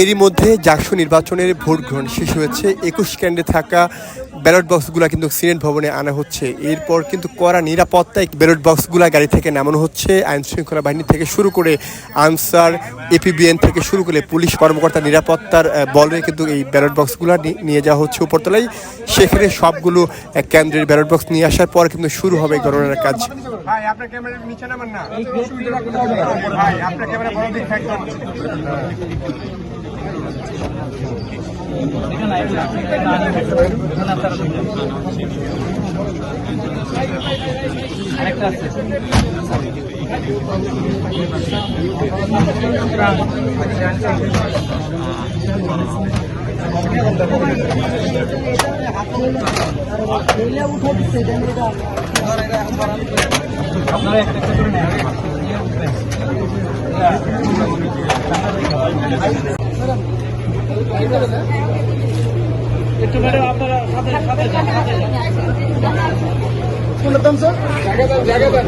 এরই মধ্যে জাকসু নির্বাচনের ভোট গ্রহণ শেষ হয়েছে। একুশ কেন্দ্রে থাকা ব্যালট বক্সগুলো কিন্তু সিনেট ভবনে আনা হচ্ছে। এরপর কিন্তু কড়া নিরাপত্তায় ব্যালট বক্সগুলো গাড়ি থেকে নামানো হচ্ছে। আইন শৃঙ্খলা বাহিনী থেকে শুরু করে আনসার, এপিবিএন থেকে শুরু করে পুলিশ কর্মকর্তা নিরাপত্তার বলে কিন্তু এই ব্যালট বক্সগুলো নিয়ে যাওয়া হচ্ছে উপরতলায়। সেখানে সবগুলো কেন্দ্রের ব্যালট বক্স নিয়ে আসার পর কিন্তু শুরু হবে গণনার কাজ। ভাই, আপনার ক্যামেরা নিচে নামান না। ভাই, আপনার ক্যামেরা বড় দিক আরেকটা আছে। আপনারা একটা করে নেন একটু ম্যাডাম আপনারা সাথে সাথে জায়গা দেন জায়গা দেন